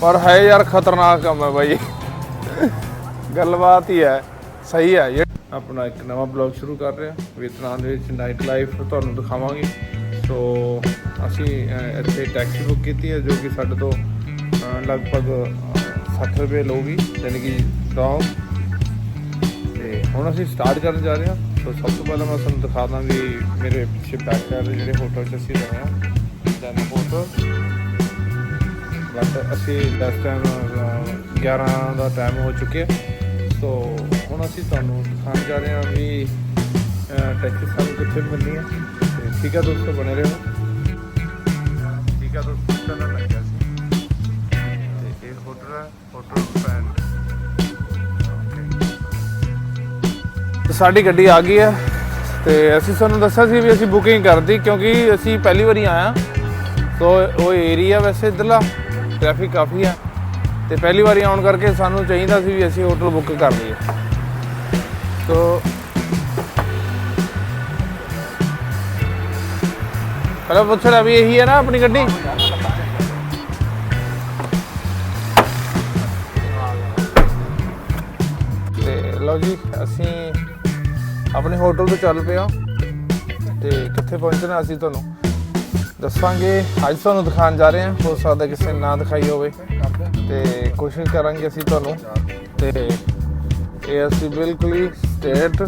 ਪਰ ਹੈ ਯਾਰ ਖਤਰਨਾਕ ਕੰਮ ਹੈ ਬਾਈ। ਗੱਲਬਾਤ ਹੀ ਹੈ ਸਹੀ ਹੈ। ਇਹ ਆਪਣਾ ਇੱਕ ਨਵਾਂ ਬਲੌਗ ਸ਼ੁਰੂ ਕਰ ਰਹੇ ਹਾਂ। ਵੀਤਨਾਮ ਦੇ ਵਿੱਚ ਨਾਈਟ ਲਾਈਫ ਤੁਹਾਨੂੰ ਦਿਖਾਵਾਂਗੇ। ਸੋ ਅਸੀਂ ਇੱਥੇ ਟੈਕਸੀ ਬੁੱਕ ਕੀਤੀ ਹੈ ਜੋ ਕਿ ਸਾਡੇ ਤੋਂ ਲਗਭਗ ਅਹ, 60 ਰੁਪਏ ਲਊਗੀ ਯਾਨੀ ਕਿ ਡੌਗ ਤੇ ਹੁਣ ਅਸੀਂ ਸਟਾਰਟ ਕਰਨ ਜਾ ਰਹੇ ਹਾਂ। ਸੋ ਸਭ ਤੋਂ ਪਹਿਲਾਂ ਮੈਂ ਤੁਹਾਨੂੰ ਦਿਖਾ ਦਾਂ ਵੀ ਮੇਰੇ ਪਿੱਛੇ ਬੈਕ ਸਾਈਡ ਦੇ ਜਿਹੜੇ ਹੋਟਲ 'ਚ ਅਸੀਂ ਰਹੇ ਹਾਂ। ਦੈਨ ਹੋਟਲ ਬਟ ਅਸੀਂ ਇਸ ਟਾਈਮ 11 ਦਾ ਟਾਈਮ ਹੋ ਚੁੱਕਿਆ। ਸੋ ਹੁਣ ਅਸੀਂ ਤੁਹਾਨੂੰ ਦਿਖਾਉਣ ਜਾ ਰਹੇ ਹਾਂ ਵੀ ਟੈਕਸੀ ਸਾਨੂੰ ਕਿੱਥੇ ਮਿਲਣੀ ਹੈ। ਤੇ ਠੀਕ ਹੈ ਦੋਸਤੋ, ਬਣੇ ਰਹੋ। ਠੀਕ ਹੈ ਦੋਸਤੋ ਚੱਲਣ ਲੱਗਿਆ ਸੀ। ਤੇ ਇਹ ਹੋਟਲ ਹੈ ਹੋਟਲ ਫਰੈਂਡ ਸਾਡੀ ਗੱਡੀ ਆ ਗਈ ਹੈ। ਤੇ ਅਸੀਂ ਤੁਹਾਨੂੰ ਦੱਸਿਆ ਸੀ ਵੀ ਅਸੀਂ ਬੁਕਿੰਗ ਕਰਦੀ ਕਿਉਂਕਿ ਅਸੀਂ ਪਹਿਲੀ ਵਾਰੀ ਆਇਆ ਸੋ ਉਹ ਏਰੀਆ ਵੈਸੇ ਇਧਰਲਾ। ਟ੍ਰੈਫਿਕ ਕਾਫੀ ਆ। ਤੇ ਪਹਿਲੀ ਵਾਰੀ ਆਉਣ ਕਰਕੇ ਸਾਨੂੰ ਚਾਹੀਦਾ ਸੀ ਵੀ ਅਸੀਂ ਹੋਟਲ ਬੁੱਕ ਕਰ ਲਈਏ। ਸੋ ਪਹਿਲਾਂ ਪੁੱਛ ਵੀ ਇਹੀ ਹੈ ਨਾ ਆਪਣੀ ਗੱਡੀ? ਤੇ ਲਓ ਜੀ, ਅਸੀਂ ਆਪਣੇ ਹੋਟਲ ਤੋਂ ਚੱਲ ਪਏ ਹਾਂ। ਤੇ ਕਿੱਥੇ ਪਹੁੰਚਣਾ ਅਸੀਂ ਤੁਹਾਨੂੰ? ਦੱਸਾਂਗੇ। ਅੱਜ ਤੁਹਾਨੂੰ ਦਿਖਾਉਣ ਜਾ ਰਹੇ ਹਾਂ। ਹੋ ਸਕਦਾ ਕਿਸੇ ਨੇ ਨਾ ਦਿਖਾਈ ਹੋਵੇ। ਤੇ ਕੋਸ਼ਿਸ਼ ਕਰਾਂਗੇ ਅਸੀਂ ਤੁਹਾਨੂੰ। ਤੇ ਇਹ ਅਸੀਂ ਬਿਲਕੁਲ ਹੀ ਸਟੇਟ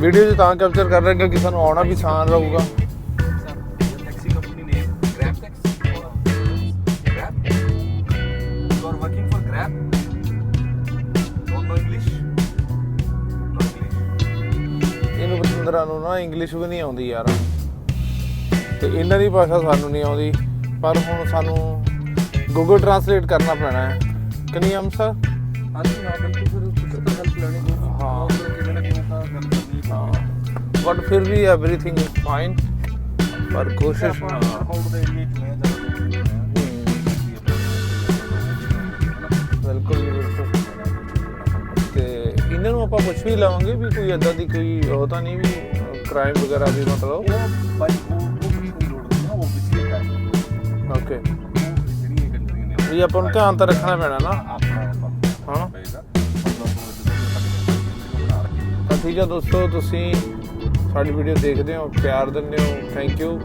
ਵੀਡੀਓ 'ਚ ਤਾਂ ਕੈਪਚਰ ਕਰ ਰਹੇ ਹਾਂ ਕਿਉਂਕਿ ਸਾਨੂੰ ਆਉਣਾ ਵੀ ਆਸਾਨ ਰਹੂਗਾ। ਇਹਨੂੰ ਬਤੰਦਰਾਂ ਨੂੰ ਨਾ ਇੰਗਲਿਸ਼ ਵੀ ਨਹੀਂ ਆਉਂਦੀ ਯਾਰ। ਤੇ ਇਹਨਾਂ ਦੀ ਭਾਸ਼ਾ ਸਾਨੂੰ ਨਹੀਂ ਆਉਂਦੀ ਪਰ ਹੁਣ ਸਾਨੂੰ ਗੂਗਲ ਟਰਾਂਸਲੇਟ ਕਰਨਾ ਪੈਣਾ ਹੈ ਕਨੀ ਹਮ ਸਰ हाँ जी हाँ बिल्कुल फिर कुछ तो हेल्प लेने की हाँ। और किसी न किसी का हेल्प करनी है ਬਟ ਫਿਰ ਵੀ एवरीथिंग इज फाइन ਪਰ ਕੋਸ਼ਿਸ਼ अबाउट द एरिया में ज़्यादा ਬਿਲਕੁਲ ਜੀ, ਬਿਲਕੁਲ ਤੇ ਇਹਨਾਂ ਨੂੰ ਆਪਾਂ ਪੁੱਛ ਵੀ ਲਵਾਂਗੇ ਵੀ ਕੋਈ ਏਦਾਂ ਦੀ ਕੋਈ ਉਹ ਤਾਂ ਨਹੀਂ ਵੀ ਕ੍ਰਾਈਮ ਵਗੈਰਾ ਵੀ ਮਤਲਬ वो ਓਕੇ वो ਜਿਹੜੀ ਨੇ ਵੀ ਆਪਾਂ ਨੂੰ ਧਿਆਨ ਤਾਂ ਰੱਖਣਾ ਪੈਣਾ ਨਾ। ਆਪਣਾ ਹਾਂ। ਪਏਗਾ ਤਾਂ ਠੀਕ ਹੈ ਦੋਸਤੋ, ਤੁਸੀਂ ਸਾਡੀ ਵੀਡੀਓ ਦੇਖਦੇ ਹੋ, ਪਿਆਰ ਦਿੰਦੇ ਹੋ। ਥੈਂਕ ਯੂ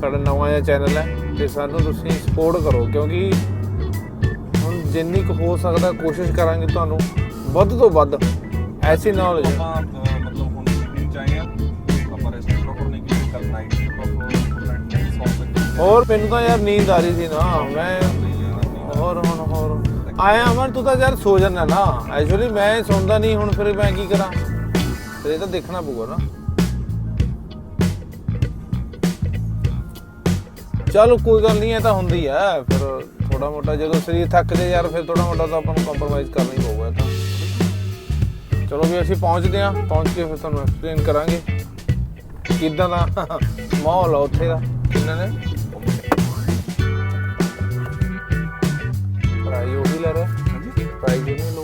ਸਾਡਾ ਨਵਾਂ ਜਿਹਾ ਚੈਨਲ ਹੈ ਤੇ ਸਾਨੂੰ ਤੁਸੀਂ ਸਪੋਰਟ ਕਰੋ, ਕਿਉਂਕਿ ਹੁਣ ਜਿੰਨੀ ਕੁ ਹੋ ਸਕਦਾ ਕੋਸ਼ਿਸ਼ ਕਰਾਂਗੇ ਤੁਹਾਨੂੰ, ਵੱਧ ਤੋਂ ਵੱਧ ਐਸੀ ਨੌਲੇਜ ਆਪਾਂ ਹੋਰ ਮੈਨੂੰ ਤਾਂ ਯਾਰ ਨੀਂਦ ਆ ਰਹੀ ਸੀ ਨਾ, ਮੈਂ ਹੋਰ ਹੁਣ ਹੋਰ। ਆਇਆ ਅਮਨ ਤੂੰ ਤਾਂ ਯਾਰ ਸੋ ਜਾਂਦਾ ਨਾ ਐਕਚੁਅਲੀ ਮੈਂ ਸੌਂਦਾ ਨਹੀਂ, ਹੁਣ ਫਿਰ ਮੈਂ ਕੀ ਕਰਾਂ? ਫਿਰ ਇਹ ਤਾਂ ਦੇਖਣਾ ਪਊਗਾ ਨਾ। ਚਲੋ ਕੋਈ ਗੱਲ ਨਹੀਂ, ਇਹ ਤਾਂ ਹੁੰਦੀ ਆ। ਫਿਰ ਥੋੜਾ ਮੋਟਾ ਜਦੋਂ ਸਰੀਰ ਥੱਕ ਜੇ ਯਾਰ, ਫਿਰ ਥੋੜਾ ਮੋਟਾ ਤਾਂ ਆਪਾਂ ਨੂੰ ਕੰਪਰੋਮਾਈਜ਼ ਕਰਨਾ ਹੀ ਪਊਗਾ ਤਾਂ। ਚਲੋ ਵੀ ਅਸੀਂ ਪਹੁੰਚਦੇ ਹਾਂ, ਪਹੁੰਚ ਕੇ ਫਿਰ ਤੁਹਾਨੂੰ ਐਕਸਪਲੇਨ ਕਰਾਂਗੇ। ਕਿੱਦਾਂ ਦਾ ਮਾਹੌਲ ਆ ਉੱਥੇ ਦਾ, ਇਹਨਾਂ ਨੇ? ਪ੍ਰਾਈਜ਼ ਉਹ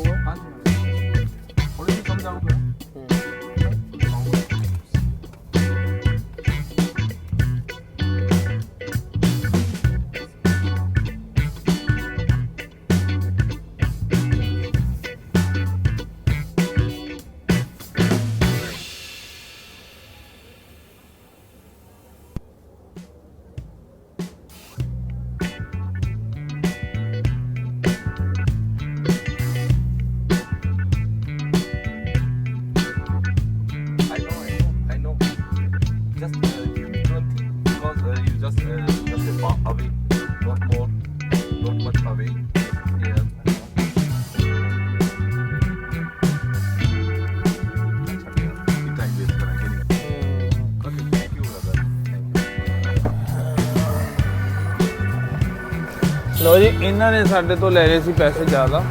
ਲੋ ਜੀ ਇਹਨਾਂ ਨੇ ਸਾਡੇ ਤੋਂ ਲੈ ਲਏ ਸੀ ਪੈਸੇ ਜ਼ਿਆਦਾ।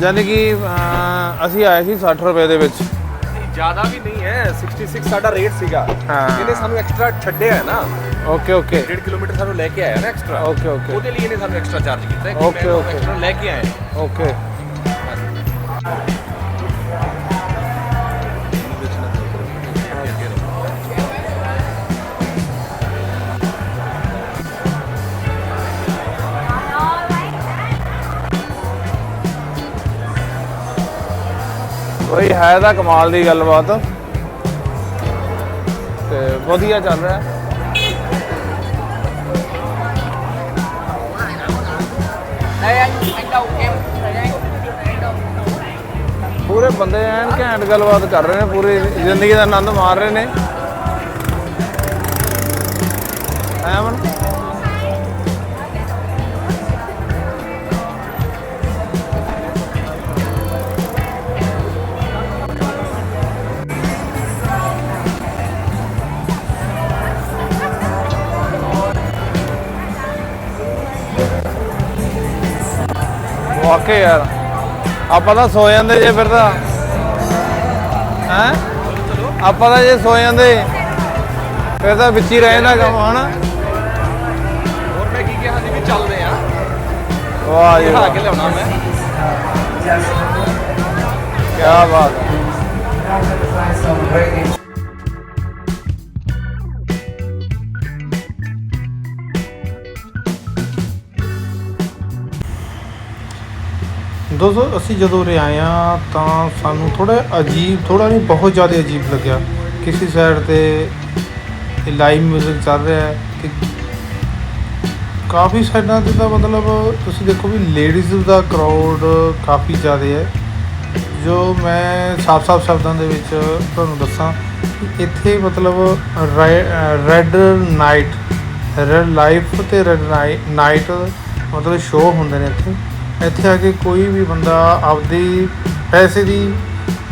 ਯਾਨੀ ਕਿ ਅਸੀਂ ਆਏ ਸੀ 60 ਰੁਪਏ ਦੇ ਵਿੱਚ। ਜ਼ਿਆਦਾ ਵੀ ਨਹੀਂ ਹੈ 66 ਸਾਡਾ ਰੇਟ ਸੀਗਾ। ਹਾਂ। ਇਹਨੇ ਸਾਨੂੰ ਐਕਸਟਰਾ ਛੱਡਿਆ ਹੈ ਨਾ। Okay okay. 1.5 ਕਿਲੋਮੀਟਰ ਸਾਨੂੰ ਲੈ ਕੇ ਆਇਆ ਨਾ ਐਕਸਟਰਾ Okay, okay. ਉਹਦੇ ਲਈ ਇਹਨੇ ਸਾਨੂੰ ਐਕਸਟਰਾ ਚਾਰਜ ਕੀਤਾ ਹੈ ਕਿ Okay, ਮੈਂ okay. ਐਕਸਟਰਾ ਲੈ ਕੇ ਆਇਆ। ਓਕੇ। ਬਈ ਹੈ ਤਾਂ ਕਮਾਲ ਦੀ ਗੱਲਬਾਤ। ਤੇ ਵਧੀਆ ਚੱਲ ਰਿਹਾ। ਪੂਰੇ ਬੰਦੇ ਐਨ ਘੈਂਟ ਗੱਲਬਾਤ ਕਰ ਰਹੇ ਨੇ, ਪੂਰੀ ਜ਼ਿੰਦਗੀ ਦਾ ਆਨੰਦ ਮਾਰ ਰਹੇ ਨੇ। ਐਮਨ ਵਾਕਈ ਯਾਰ। ਆਪਾਂ ਤਾਂ ਸੋ ਜਾਂਦੇ ਜੇ ਫਿਰ ਤਾਂ। ਹੈ? ਆਪਾਂ ਤਾਂ ਜੇ ਸੋ ਜਾਂਦੇ ਫਿਰ ਤਾਂ ਵਿੱਚ ਹੀ ਰਹਿ ਜਾਂਦਾ ਕੰਮ ਹਨਾ? ਹੋਰ ਮੈਂ ਕੀ ਕਿਹਾ ਸੀ ਵੀ ਚੱਲਦੇ ਆ। ਵਾਹ ਜੀ ਵਾਹ। ਕੇ ਲਿਆਉਣਾ ਮੈਂ। ਕੀ ਬਾਤ ਹੈ। ਦੋਸਤੋ, ਅਸੀਂ ਜਦੋਂ ਉਰੇ ਆਏ ਹਾਂ ਤਾਂ ਸਾਨੂੰ ਥੋੜਾ ਅਜੀਬ ਥੋੜਾ ਨਹੀਂ, ਬਹੁਤ ਜ਼ਿਆਦਾ ਅਜੀਬ ਲੱਗਿਆ। ਕਿਸੇ ਸਾਈਡ ਤੇ ਲਾਈਵ ਮਿਊਜ਼ਿਕ ਚੱਲ ਰਿਹਾ ਹੈ ਤੇ ਕਾਫੀ ਸਾਈਡਾਂ ਤੇ ਤਾਂ ਮਤਲਬ ਤੁਸੀਂ ਦੇਖੋ ਵੀ ਲੇਡੀਜ਼ ਦਾ ਕਰਾਊਡ ਕਾਫੀ ਜ਼ਿਆਦਾ ਹੈ। ਜੋ ਮੈਂ ਸਾਫ਼-ਸਾਫ਼ ਸ਼ਬਦਾਂ ਦੇ ਵਿੱਚ ਤੁਹਾਨੂੰ ਦੱਸਾਂ ਇੱਥੇ ਮਤਲਬ ਰੈੱਡ ਨਾਈਟ ਰੈੱਡ ਲਾਈਫ ਤੇ ਰੈੱਡ ਨਾਈਟ ਮਤਲਬ ਸ਼ੋਅ ਹੁੰਦੇ ਨੇ ਇੱਥੇ। ਇੱਥੇ ਆ ਕੇ ਕੋਈ ਵੀ ਬੰਦਾ ਆਪਦੀ ਪੈਸੇ ਦੀ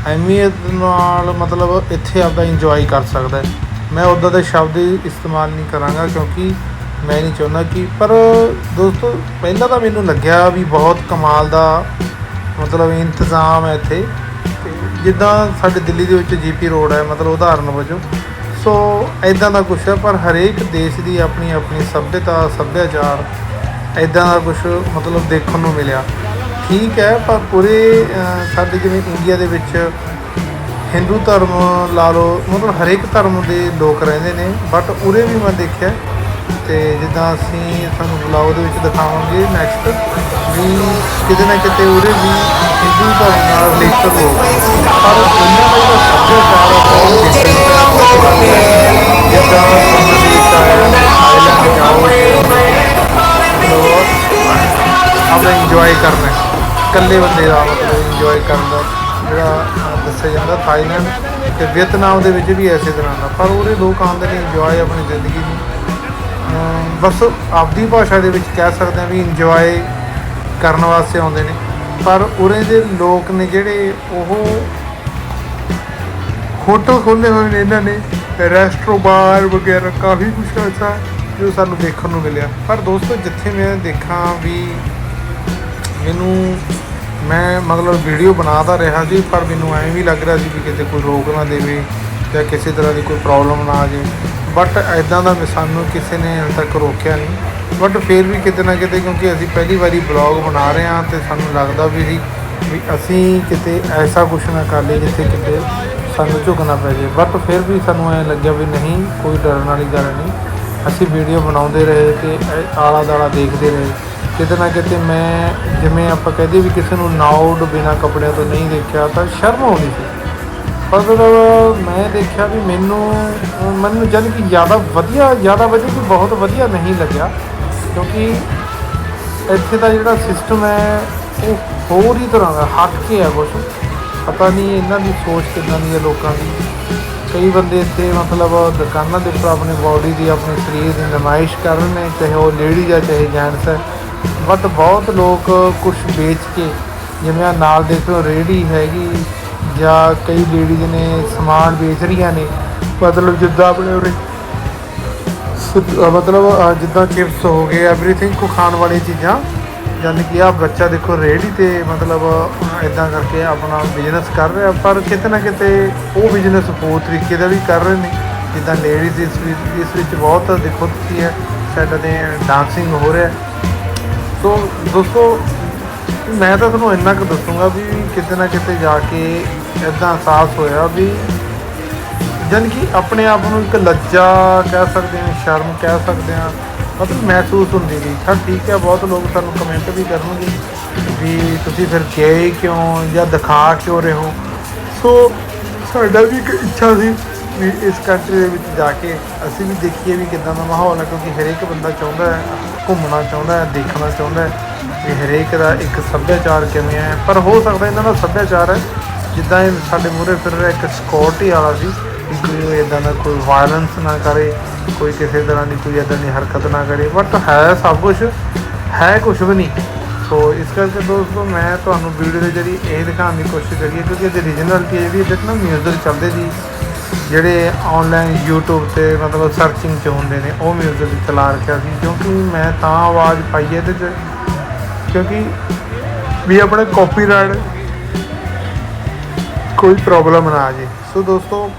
ਅਹਿਮੀਅਤ ਨਾਲ ਮਤਲਬ ਇੱਥੇ ਆਪਦਾ ਇੰਜੋਏ ਕਰ ਸਕਦਾ ਹੈ। ਮੈਂ ਉੱਦਾਂ ਦੇ ਸ਼ਬਦ ਇਸਤੇਮਾਲ ਨਹੀਂ ਕਰਾਂਗਾ ਕਿਉਂਕਿ ਮੈਂ ਨਹੀਂ ਚਾਹੁੰਦਾ ਕਿ ਪਰ ਦੋਸਤੋ, ਪਹਿਲਾਂ ਤਾਂ ਮੈਨੂੰ ਲੱਗਿਆ ਵੀ ਬਹੁਤ ਕਮਾਲ ਦਾ ਮਤਲਬ ਇੰਤਜ਼ਾਮ ਹੈ ਇੱਥੇ। ਜਿੱਦਾਂ ਸਾਡੇ ਦਿੱਲੀ ਦੇ ਵਿੱਚ ਜੀਪੀ ਰੋਡ ਹੈ, ਮਤਲਬ ਉਦਾਹਰਨ ਵਜੋਂ। ਸੋ ਐਦਾਂ ਦਾ ਕੁਛ ਹੈ, ਪਰ ਹਰੇਕ ਦੇਸ਼ ਦੀ ਆਪਣੀ ਆਪਣੀ ਸੱਭਿਅਤਾ, ਸੱਭਿਆਚਾਰ ਐਦਾਂ ਦਾ ਕੁਛ ਮਤਲਬ ਦੇਖਣ ਨੂੰ ਮਿਲਿਆ। ਠੀਕ ਹੈ, ਪਰ ਪੂਰੇ ਸਾਡੇ ਜਿਵੇਂ ਇੰਡੀਆ ਦੇ ਵਿੱਚ ਹਿੰਦੂ ਧਰਮ ਲਾ ਲਓ, ਮਤਲਬ ਹਰੇਕ ਧਰਮ ਦੇ ਲੋਕ ਰਹਿੰਦੇ ਨੇ ਬਟ ਉਰੇ ਵੀ ਮੈਂ ਦੇਖਿਆ, ਤੇ ਜਿੱਦਾਂ ਅਸੀਂ ਤੁਹਾਨੂੰ ਬਲੌਗ ਦੇ ਵਿੱਚ ਦਿਖਾਵਾਂਗੇ ਨੈਕਸਟ ਵੀ ਕਿਤੇ ਨਾ ਕਿਤੇ ਉਰੇ ਵੀ ਹਿੰਦੂ ਧਰਮ ਨਾਲ ਰਿਲੇਟਡ ਲੋਕ ਪਰ ਉਹਨਾਂ ਦਾ ਜਿਹੜਾ ਸੱਭਿਆਚਾਰ ਹੈ ਬਹੁਤ ਡਿਫਰੈਂਟ ਹੈ। ਜਿੱਦਾਂ ਬੰਗਲਾਦੇਸ਼ ਹੈ ਇਕੱਲੇ ਬੰਦੇ ਦਾ ਮਤਲਬ ਇੰਜੋਏ ਕਰਨ ਦਾ ਜਿਹੜਾ ਦੱਸਿਆ ਜਾਂਦਾ ਥਾਈਲੈਂਡ ਤੇ ਵੀਅਤਨਾਮ ਦੇ ਵਿੱਚ ਵੀ ਐਸੇ ਤਰ੍ਹਾਂ ਦਾ। ਪਰ ਉਹਦੇ ਲੋਕ ਆਉਂਦੇ ਨੇ ਇੰਜੋਏ ਆਪਣੀ ਜ਼ਿੰਦਗੀ ਨੂੰ। ਬਸ ਆਪਦੀ ਭਾਸ਼ਾ ਦੇ ਵਿੱਚ ਕਹਿ ਸਕਦੇ ਹਾਂ ਵੀ ਇੰਜੋਏ ਕਰਨ ਵਾਸਤੇ ਆਉਂਦੇ ਨੇ। ਪਰ ਉਰੇ ਦੇ ਲੋਕ ਨੇ ਜਿਹੜੇ ਉਹ ਹੋਟਲ ਖੋਲ੍ਹੇ ਹੋਏ ਨੇ ਇਹਨਾਂ ਨੇ। ਤੇ ਬਾਰ ਵਗੈਰਾ ਕਾਫੀ ਕੁਛ ਐਸਾ ਜੋ ਸਾਨੂੰ ਦੇਖਣ ਨੂੰ ਮਿਲਿਆ। ਪਰ ਦੋਸਤੋ, ਜਿੱਥੇ ਮੈਂ ਦੇਖਾਂ ਵੀ ਮੈਨੂੰ ਮੈਂ ਮਤਲਬ ਵੀਡੀਓ ਬਣਾ ਤਾਂ ਰਿਹਾ ਸੀ ਪਰ ਮੈਨੂੰ ਐਂ ਵੀ ਲੱਗ ਰਿਹਾ ਸੀ ਵੀ ਕਿਤੇ ਕੋਈ ਰੋਕ ਨਾ ਦੇਵੇ ਜਾਂ ਕਿਸੇ ਤਰ੍ਹਾਂ ਦੀ ਕੋਈ ਪ੍ਰੋਬਲਮ ਨਾ ਆ ਜਾਵੇ ਬਟ ਐਦਾਂ ਦਾ ਵੀ ਸਾਨੂੰ ਕਿਸੇ ਨੇ ਹਾਲੇ ਤੱਕ ਰੋਕਿਆ ਨਹੀਂ। ਬਟ ਫਿਰ ਵੀ ਕਿਤੇ ਨਾ ਕਿਤੇ ਕਿਉਂਕਿ ਅਸੀਂ ਪਹਿਲੀ ਵਾਰੀ ਬਲੌਗ ਬਣਾ ਰਹੇ ਹਾਂ ਤੇ ਸਾਨੂੰ ਲੱਗਦਾ ਵੀ ਸੀ ਵੀ ਅਸੀਂ ਕਿਤੇ ਐਸਾ ਕੁਛ ਨਾ ਕਰ ਲਈਏ ਜਿੱਥੇ ਕਿਤੇ ਸਾਨੂੰ ਝੁਕਣਾ ਪੈ ਜਾਏ ਬਟ ਫਿਰ ਵੀ ਸਾਨੂੰ ਐਂ ਲੱਗਿਆ ਵੀ ਨਹੀਂ, ਕੋਈ ਡਰਨ ਵਾਲੀ ਗੱਲ ਨਹੀਂ। ਅਸੀਂ ਵੀਡੀਓ ਬਣਾਉਂਦੇ ਰਹੇ ਤੇ ਆਲਾ ਦਾਲਾ ਦੇਖਦੇ ਰਹੇ। ਕਿਤੇ ਨਾ ਕਿਤੇ ਮੈਂ ਜਿਵੇਂ ਆਪਾਂ ਕਹਦੇ ਵੀ ਕਿਸੇ ਨੂੰ ਨਾਉਡ ਬਿਨਾ ਕੱਪੜਿਆਂ ਤੋਂ ਨਹੀਂ ਦੇਖਿਆ ਤਾਂ ਸ਼ਰਮ ਆਉਂਦੀ ਸੀ। ਪਰ ਜਦੋਂ ਮੈਂ ਦੇਖਿਆ ਵੀ ਮੈਨੂੰ ਮੈਨੂੰ ਜਦ ਕਿ ਜ਼ਿਆਦਾ ਵਧੀਆ ਜ਼ਿਆਦਾ ਵਧੀਆ ਕਿ ਬਹੁਤ ਵਧੀਆ ਨਹੀਂ ਲੱਗਿਆ। ਕਿਉਂਕਿ ਇੱਥੇ ਦਾ ਜਿਹੜਾ ਸਿਸਟਮ ਹੈ, ਉਹ ਹੋਰ ਹੀ ਤਰ੍ਹਾਂ ਦਾ, ਹੱਟ ਕੇ ਹੈ ਕੁਛ। ਪਤਾ ਨਹੀਂ ਇਹਨਾਂ ਦੀ ਸੋਚ ਕਿੱਦਾਂ ਦੀ ਹੈ ਲੋਕਾਂ ਦੀ। ਕਈ ਬੰਦੇ ਇੱਥੇ ਮਤਲਬ ਦੁਕਾਨਾਂ ਦੇ ਉੱਪਰ ਆਪਣੇ ਬਾਡੀ ਦੀ, ਆਪਣੇ ਸਰੀਰ ਦੀ ਨਮਾਇਸ਼ ਕਰ ਰਹੇ ਨੇ, ਚਾਹੇ ਉਹ ਲੇਡੀ ਜਾਂ ਚਾਹੇ ਜੈਂਟਸ ਹੈ ਬਟ ਬਹੁਤ ਲੋਕ ਕੁਝ ਵੇਚ ਕੇ, ਜਿਵੇਂ ਆ ਨਾਲ ਦੇਖੋ ਰੇੜੀ ਹੈਗੀ, ਜਾਂ ਕਈ ਲੇਡੀਜ਼ ਨੇ ਸਮਾਨ ਵੇਚ ਰਹੀਆਂ ਨੇ, ਮਤਲਬ ਜਿੱਦਾਂ ਆਪਣੇ ਉਰੇ ਮਤਲਬ ਜਿੱਦਾਂ ਚਿਪਸ ਹੋ ਗਏ ਐਵਰੀਥਿੰਗ ਕੋ ਖਾਣ ਵਾਲੀ ਚੀਜ਼ਾਂ ਯਾਨੀ ਕਿ ਆ ਬੱਚਾ ਦੇਖੋ ਰੇਹੜੀ ਤੇ ਮਤਲਬ ਇਦਾਂ ਕਰਕੇ ਆਪਣਾ ਬਿਜ਼ਨਸ ਕਰ ਰਿਹਾ, ਪਰ ਕਿਤੇ ਨਾ ਕਿਤੇ ਉਹ ਬਿਜ਼ਨਸ ਹੋਰ ਤਰੀਕੇ ਦਾ ਵੀ ਕਰ ਰਹੇ ਨੇ, ਜਿੱਦਾਂ ਲੇਡੀਜ਼ ਇਸ ਵਿੱਚ ਇਸ ਵਿੱਚ ਬਹੁਤ ਦੇਖੋ ਤੁਸੀਂ ਹੈ ਸਾਡਾ ਤੇ ਡਾਂਸਿੰਗ ਹੋ ਰਿਹਾ ਸੋ ਦੋਸਤੋ, ਮੈਂ ਤਾਂ ਤੁਹਾਨੂੰ ਇੰਨਾ ਕੁ ਦੱਸੂਗਾ ਵੀ ਕਿਤੇ ਨਾ ਕਿਤੇ ਜਾ ਕੇ ਇਦਾਂ ਅਹਿਸਾਸ ਹੋਇਆ ਵੀ ਜਾਣੀ ਕਿ ਆਪਣੇ ਆਪ ਨੂੰ ਇੱਕ ਲੱਜਾ ਕਹਿ ਸਕਦੇ ਹਾਂ, ਸ਼ਰਮ ਕਹਿ ਸਕਦੇ ਹਾਂ, ਮਤਲਬ ਮਹਿਸੂਸ ਹੁੰਦੀ ਸੀ ਹਾਂ ਠੀਕ ਹੈ, ਬਹੁਤ ਲੋਕ ਸਾਨੂੰ ਕਮੈਂਟ ਵੀ ਕਰਨਗੇ ਵੀ ਤੁਸੀਂ ਫਿਰ ਗਏ ਕਿਉਂ ਜਾਂ ਦਿਖਾ ਕਿਉਂ ਰਹੇ ਹੋ। ਸੋ ਸਾਡਾ ਵੀ ਇੱਕ ਇੱਛਾ ਸੀ ਵੀ ਇਸ ਕੰਟਰੀ ਦੇ ਵਿੱਚ ਜਾ ਕੇ ਅਸੀਂ ਵੀ ਦੇਖੀਏ ਵੀ ਕਿਦਾਂ ਦਾ ਮਾਹੌਲ ਹੈ, ਕਿਉਂਕਿ ਹਰੇਕ ਬੰਦਾ ਚਾਹੁੰਦਾ ਹੈ ਘੁੰਮਣਾ ਚਾਹੁੰਦਾ ਹੈ, ਦੇਖਣਾ ਚਾਹੁੰਦਾ ਹੈ ਵੀ ਹਰੇਕ ਦਾ ਇੱਕ ਸੱਭਿਆਚਾਰ ਕਿਵੇਂ ਹੈ? ਪਰ ਹੋ ਸਕਦਾ ਇਹਨਾਂ ਦਾ ਸੱਭਿਆਚਾਰ ਹੈ, ਜਿੱਦਾਂ ਇਹ ਸਾਡੇ ਮੂਹਰੇ ਫਿਰ ਰਿਹਾ ਇੱਕ ਸਿਕਿਉਰਿਟੀ ਵਾਲਾ ਸੀ, ਵੀ ਕੋਈ ਇਦਾਂ ਦਾ ਕੋਈ ਵਾਇਲੈਂਸ ਨਾ ਕਰੇ, ਕੋਈ ਕਿਸੇ ਤਰ੍ਹਾਂ ਦੀ ਕੋਈ ਇਦਾਂ ਦੀ ਹਰਕਤ ਨਾ ਕਰੇ ਬਟ ਹੈ ਸਭ ਕੁਝ ਹੈ ਕੁਝ ਵੀ ਨਹੀਂ। ਸੋ ਇਸ ਕਰਕੇ ਦੋਸਤੋ, ਮੈਂ ਤੁਹਾਨੂੰ ਵੀਡੀਓ ਦੇ ਜਰੀਏ ਇਹ ਦਿਖਾਉਣ ਦੀ ਕੋਸ਼ਿਸ਼ ਕਰੀ ਹੈ ਕਿਉਂਕਿ ਇਹਦੀ ਰੀਜਨਲਿਟੀ ਵੀ ਇਹਦੇ 'ਚ ਨਾ ਮਿਊਜ਼ਿਕ ਚੱਲਦੇ ਸੀ। ਜਿਹੜੇ ਆਨਲਾਈਨ YouTube ਤੇ ਮਤਲਬ ਸਰਚਿੰਗ 'ਚ ਹੁੰਦੇ ਨੇ, ਉਹ ਮਿਊਜ਼ਿਕ ਚਲਾ ਰੱਖਿਆ ਸੀ, ਕਿਉਂਕਿ ਮੈਂ ਤਾਂ ਆਵਾਜ਼ ਪਾਈ ਇਹਦੇ 'ਚ, ਕਿਉਂਕਿ ਵੀ ਆਪਣੇ ਕਾਪੀਰਾਈਟ ਕੋਈ ਪ੍ਰੋਬਲਮ ਨਾ ਆ ਜੇ। ਸੋ ਦੋਸਤੋ,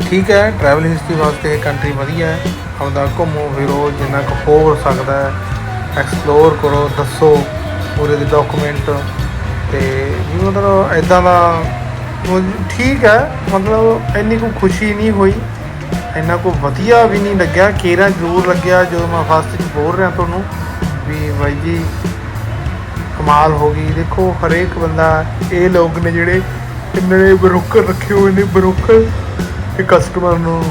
ਠੀਕ ਹੈ ਟਰੈਵਲ ਹਿਸਟਰੀ ਵਾਸਤੇ ਇਹ ਕੰਟਰੀ ਵਧੀਆ ਹੈ, ਆਪਦਾ ਘੁੰਮੋ ਫਿਰੋ, ਜਿੰਨਾ ਕੁ ਹੋ ਸਕਦਾ ਹੈ ਐਕਸਪਲੋਰ ਕਰੋ, ਦੱਸੋ ਪੂਰੇ ਦੇ ਡਾਕੂਮੈਂਟ ਤੇ, ਵੀ ਮਤਲਬ ਇਦਾਂ ਦਾ ਠੀਕ ਹੈ, ਮਤਲਬ ਇੰਨੀ ਕੋਈ ਖੁਸ਼ੀ ਨਹੀਂ ਹੋਈ, ਇੰਨਾ ਕੋਈ ਵਧੀਆ ਵੀ ਨਹੀਂ ਲੱਗਿਆ। ਕੇਰਾ ਜ਼ਰੂਰ ਲੱਗਿਆ ਜਦੋਂ ਮੈਂ ਫਸਟ 'ਚ ਬੋਲ ਰਿਹਾ ਤੁਹਾਨੂੰ ਵੀ ਬਾਈ ਜੀ, ਕਮਾਲ ਹੋ ਗਈ। ਦੇਖੋ, ਹਰੇਕ ਬੰਦਾ, ਇਹ ਲੋਕ ਨੇ ਜਿਹੜੇ ਇੰਨੇ ਬਰੋਕਰ ਰੱਖੇ ਹੋਏ ਨੇ, ਬਰੋਕਰ ਕਿ ਕਸਟਮਰ ਨੂੰ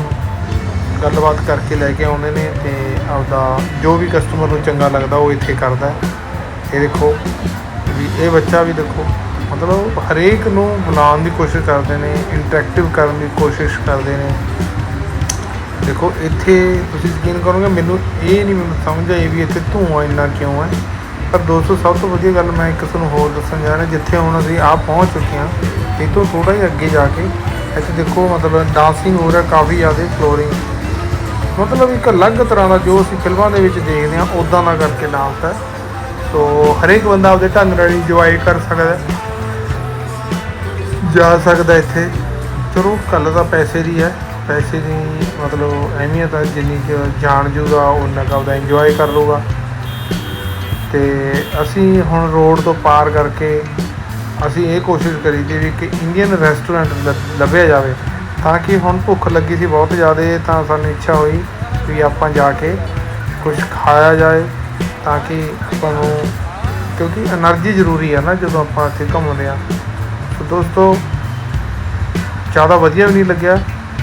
ਗੱਲਬਾਤ ਕਰਕੇ ਲੈ ਕੇ ਆਉਂਦੇ ਨੇ ਤੇ ਆਪਦਾ ਜੋ ਵੀ ਕਸਟਮਰ ਨੂੰ ਚੰਗਾ ਲੱਗਦਾ, ਉਹ ਇੱਥੇ ਕਰਦਾ। ਇਹ ਦੇਖੋ, ਵੀ ਇਹ ਬੱਚਾ ਵੀ ਦੇਖੋ। ਮਤਲਬ ਹਰੇਕ ਨੂੰ ਬੁਲਾਉਣ ਦੀ ਕੋਸ਼ਿਸ਼ ਕਰਦੇ ਨੇ ਇੰਟਰੈਕਟਿਵ ਕਰਨ ਦੀ ਕੋਸ਼ਿਸ਼ ਕਰਦੇ ਨੇ। ਦੇਖੋ, ਇੱਥੇ ਤੁਸੀਂ ਯਕੀਨ ਕਰੋਗੇ, ਮੈਨੂੰ ਇਹ ਨਹੀਂ ਮੈਨੂੰ ਸਮਝ ਆਈ ਵੀ ਇੱਥੇ ਧੂਆਂ ਇੰਨਾ ਕਿਉਂ ਹੈ। ਪਰ ਦੋਸਤੋ, ਸਭ ਤੋਂ ਵਧੀਆ ਗੱਲ ਮੈਂ ਇੱਕ ਤੁਹਾਨੂੰ ਹੋਰ ਦੱਸਣ ਜਾ ਰਿਹਾ, ਜਿੱਥੇ ਹੁਣ ਅਸੀਂ ਆ ਪਹੁੰਚ ਚੁੱਕੇ ਹਾਂ ਇਹ ਤੋਂ ਥੋੜਾ ਜਿਹਾ ਅੱਗੇ ਜਾ ਕੇ, ਇੱਥੇ ਦੇਖੋ, ਮਤਲਬ ਡਾਂਸਿੰਗ ਹੋ ਰਿਹਾ, ਕਾਫੀ ਜ਼ਿਆਦਾ ਫਲੋਰਿੰਗ ਮਤਲਬ ਇੱਕ ਅਲੱਗ ਤਰ੍ਹਾਂ ਦਾ ਜੋ ਅਸੀਂ ਫਿਲਮਾਂ ਦੇ ਵਿੱਚ ਦੇਖਦੇ ਹਾਂ ਉਦਾਂ ਦਾ ਕਰਕੇ ਡਾਂਸ ਹੈ। ਸੋ ਹਰੇਕ ਬੰਦਾ ਆਪਦੇ ਢੰਗ ਨਾਲ ਇੰਜੋਏ ਕਰ ਸਕਦਾ ਹੈ। ਜਾ ਸਕਦਾ ਇੱਥੇ। ਚਲੋ, ਕੱਲ ਦਾ ਪੈਸੇ ਦੀ ਹੈ। ਪੈਸੇ ਦੀ ਮਤਲਬ ਅਹਿਮੀਅਤ ਹੈ ਜਿੰਨੀ ਕਿ ਜਾਣ ਜੂਗਾ ਉਹਨਾਂ ਕਾ ਉਹਦਾ ਇੰਜੋਏ ਕਰ ਲੂਗਾ ਤੇ ਅਸੀਂ ਹੁਣ ਰੋਡ ਤੋਂ ਪਾਰ ਕਰਕੇ ਅਸੀਂ ਇਹ ਕੋਸ਼ਿਸ਼ ਕਰੀ ਦੀ ਵੀ ਕਿ ਇੰਡੀਅਨ ਰੈਸਟੋਰੈਂਟ ਲੱਭਿਆ ਜਾਵੇ। ਤਾਂ ਕਿ ਹੁਣ ਭੁੱਖ ਲੱਗੀ ਸੀ ਬਹੁਤ ਜ਼ਿਆਦਾ, ਤਾਂ ਸਾਨੂੰ ਇੱਛਾ ਹੋਈ ਵੀ ਆਪਾਂ ਜਾ ਕੇ ਕੁਝ ਖਾਇਆ ਜਾਏ, ਤਾਂ ਕਿ ਆਪਾਂ ਨੂੰ ਕਿਉਂਕਿ એનર્ਜੀ ਜ਼ਰੂਰੀ ਹੈ ਨਾ ਜਦੋਂ ਆਪਾਂ ਇੱਥੇ ਘੁੰਮਦੇ ਆ ਦੋਸਤੋ, ਜ਼ਿਆਦਾ ਵਧੀਆ ਵੀ ਨਹੀਂ ਲੱਗਿਆ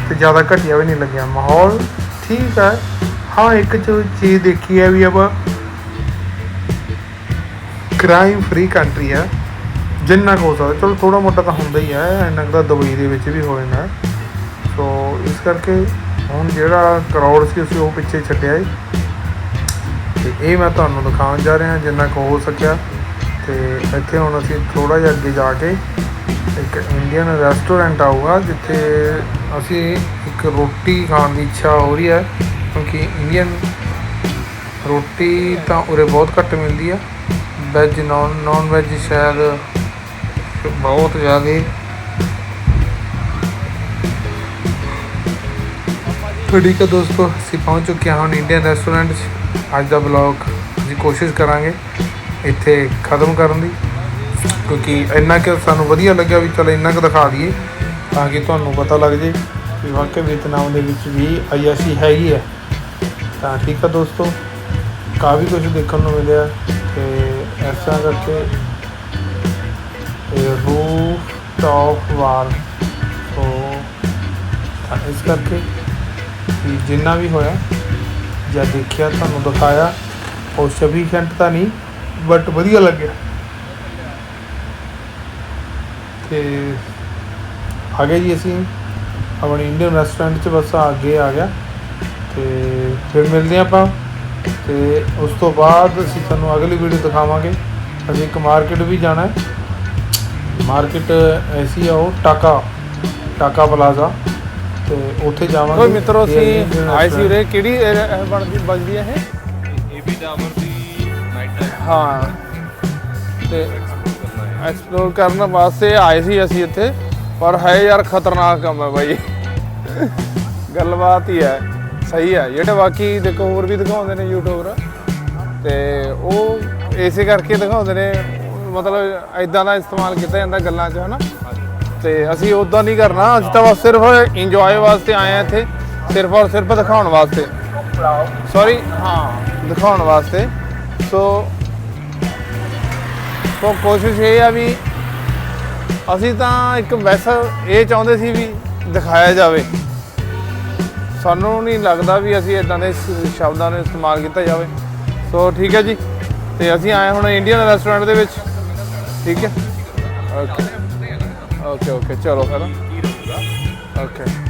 ਤੇ ਜ਼ਿਆਦਾ ਘਟੀਆ ਵੀ ਨਹੀਂ ਲੱਗਿਆ। ਮਾਹੌਲ ਠੀਕ ਹੈ ਹਾਂ, ਇੱਕ ਚੀਜ਼ ਦੇਖੀ ਹੈ ਵੀ ਆਪਾਂ ਕ੍ਰਾਈਮ ਫ੍ਰੀ ਕੰਟਰੀ ਹੈ ਜਿੰਨਾ ਕੁ ਹੋ ਸਕਦਾ। ਚਲੋ ਥੋੜਾ ਮੋਟਾ ਤਾਂ ਹੁੰਦਾ ਹੀ ਹੈ ਇੰਨਾ ਕੁ ਤਾਂ ਦੁਬਈ ਦੇ ਵਿੱਚ ਵੀ ਹੋ ਜਾਂਦਾ ਸੋ, ਇਸ ਕਰਕੇ ਹੁਣ ਜਿਹੜਾ ਕਰਾਊਡ ਸੀ ਅਸੀਂ ਉਹ ਪਿੱਛੇ ਛੱਡਿਆ ਏ। ਤੇ ਇਹ ਮੈਂ ਤੁਹਾਨੂੰ ਦਿਖਾਉਣ ਜਾ ਰਿਹਾ, ਜਿੰਨਾ ਕੁ ਹੋ ਸਕਿਆ। ਤੇ ਇੱਥੇ ਹੁਣ ਅਸੀਂ ਥੋੜਾ ਜਿਹਾ ਅੱਗੇ ਜਾ ਕੇ ਇੱਕ ਇੰਡੀਅਨ ਰੈਸਟੋਰੈਂਟ ਆਊਗਾ, ਜਿੱਥੇ ਅਸੀਂ ਇੱਕ ਰੋਟੀ ਖਾਣ ਦੀ ਇੱਛਾ ਹੋ ਰਹੀ ਹੈ, ਕਿਉਂਕਿ ਇੰਡੀਅਨ ਰੋਟੀ ਤਾਂ ਉਰੇ ਬਹੁਤ ਘੱਟ ਮਿਲਦੀ ਆ ਵੈਜ ਨਾਨ ਨਾਨ ਵੈਜ ਸ਼ਾਇਦ ਬਹੁਤ ਜ਼ਿਆਦਾ। ਠੀਕ ਹੈ ਦੋਸਤੋ, ਅਸੀਂ ਪਹੁੰਚ ਚੁੱਕੇ ਹਾਂ ਇੰਡੀਅਨ ਰੈਸਟੋਰੈਂਟ 'ਚ। ਅੱਜ ਦਾ ਬਲੌਗ ਦੀ ਕੋਸ਼ਿਸ਼ ਕਰਾਂਗੇ। ਇੱਥੇ ਖਤਮ ਕਰਨ ਦੀ। ਕਿਉਂਕਿ ਇੰਨਾ ਕਿ ਸਾਨੂੰ ਵਧੀਆ ਲੱਗਿਆ ਵੀ ਚਲ ਇੰਨਾ ਕੁ ਦਿਖਾ ਦਈਏ, ਤਾਂ ਕਿ ਤੁਹਾਨੂੰ ਪਤਾ ਲੱਗ ਜੇ ਕਿ ਵਾਕਈ ਵੀਅਤਨਾਮ ਦੇ ਵਿੱਚ ਵੀ ਆਯਾਸ਼ੀ ਹੈਗੀ ਹੈ। ਤਾਂ ਠੀਕ ਆ ਦੋਸਤੋ, ਕਾਫੀ ਕੁਝ ਦੇਖਣ ਨੂੰ ਮਿਲਿਆ ਤੇ ਇਸ ਕਰਕੇ ਇਹ ਰੂਫ ਟਾਪ ਵਾਰ ਸੋ ਇਸ ਕਰਕੇ ਵੀ ਜਿੰਨਾ ਵੀ ਹੋਇਆ, ਜਾਂ ਦੇਖਿਆ ਤੁਹਾਨੂੰ ਦਿਖਾਇਆ, ਉਹ ਸਫੀਸ਼ੀਐਂਟ ਤਾਂ ਨਹੀਂ ਬਟ ਵਧੀਆ ਲੱਗਿਆ। ਤੇ ਆ ਗਏ ਜੀ ਅਸੀਂ ਆਪਣੇ ਇੰਡੀਅਨ ਰੈਸਟੋਰੈਂਟ 'ਚ ਬਸ ਆ ਅੱਗੇ ਆ ਗਿਆ। ਤੇ ਫਿਰ ਮਿਲਦੇ ਹਾਂ ਆਪਾਂ। ਤੇ ਉਸ ਤੋਂ ਬਾਅਦ ਅਸੀਂ ਤੁਹਾਨੂੰ ਅਗਲੀ ਵੀਡੀਓ ਦਿਖਾਵਾਂਗੇ। ਅਸੀਂ ਇੱਕ ਮਾਰਕੀਟ ਵੀ ਜਾਣਾ ਹੈ। ਮਾਰਕੀਟ ਐਸੀ ਆ ਉਹ ਟਾਕਾ ਟਾਕਾ ਪਲਾਜ਼ਾ ਤੇ ਉੱਥੇ ਜਾਵਾਂਗੇ। ਓਏ ਮਿੱਤਰੋ ਅਸੀਂ ਆਏ ਸੀ। ਉਰੇ। ਕਿਹੜੀ ਬਣਦੀ ਵੱਜਦੀ ਹੈ ਇਹ? ਇਹ ਵੀ ਡਾਮਰ ਹਾਂ। ਤੇ ਐਕਸਪਲੋਰ ਕਰਨ ਵਾਸਤੇ ਆਏ ਸੀ ਅਸੀਂ ਇੱਥੇ ਪਰ ਹੈ ਯਾਰ ਖਤਰਨਾਕ ਕੰਮ ਹੈ ਬਾਈ। ਗੱਲਬਾਤ ਹੀ ਹੈ ਸਹੀ ਹੈ। ਜਿਹੜੇ ਬਾਕੀ ਦੇਖੋ ਹੋਰ ਵੀ ਦਿਖਾਉਂਦੇ ਨੇ ਯੂਟਿਊਬਰ ਤੇ ਉਹ ਇਸੇ ਕਰਕੇ ਦਿਖਾਉਂਦੇ ਨੇ ਮਤਲਬ ਇਦਾਂ ਦਾ ਇਸਤੇਮਾਲ ਕੀਤਾ ਜਾਂਦਾ ਗੱਲਾਂ 'ਚ ਹਨਾ। ਤੇ ਅਸੀਂ ਉਦਾਂ ਨਹੀਂ ਕਰਨਾ ਅਸੀਂ ਤਾਂ ਬਸ ਸਿਰਫ ਇੰਜੋਏ ਵਾਸਤੇ ਆਏ ਆ ਇੱਥੇ ਸਿਰਫ ਔਰ ਸਿਰਫ ਦਿਖਾਉਣ ਵਾਸਤੇ। ਸੌਰੀ ਹਾਂ ਦਿਖਾਉਣ ਵਾਸਤੇ। ਸੋ ਸੋ ਕੋਸ਼ਿਸ਼ ਇਹ ਆ ਵੀ ਅਸੀਂ ਤਾਂ ਇੱਕ ਵੈਸਾ ਇਹ ਚਾਹੁੰਦੇ ਸੀ ਵੀ ਦਿਖਾਇਆ ਜਾਵੇ। ਸਾਨੂੰ ਨਹੀਂ ਲੱਗਦਾ ਵੀ ਅਸੀਂ ਇਦਾਂ ਦੇ ਸ਼ਬਦਾਂ ਨੂੰ ਇਸਤੇਮਾਲ ਕੀਤਾ ਜਾਵੇ। ਸੋ ਠੀਕ ਹੈ ਜੀ, ਤੇ ਅਸੀਂ ਆਏ ਹੁਣ ਇੰਡੀਅਨ ਰੈਸਟੋਰੈਂਟ ਦੇ ਵਿੱਚ। ਠੀਕ ਹੈ? ਓਕੇ। ਓਕੇ ਓਕੇ, ਚਲੋ ਫਿਰ। ਓਕੇ।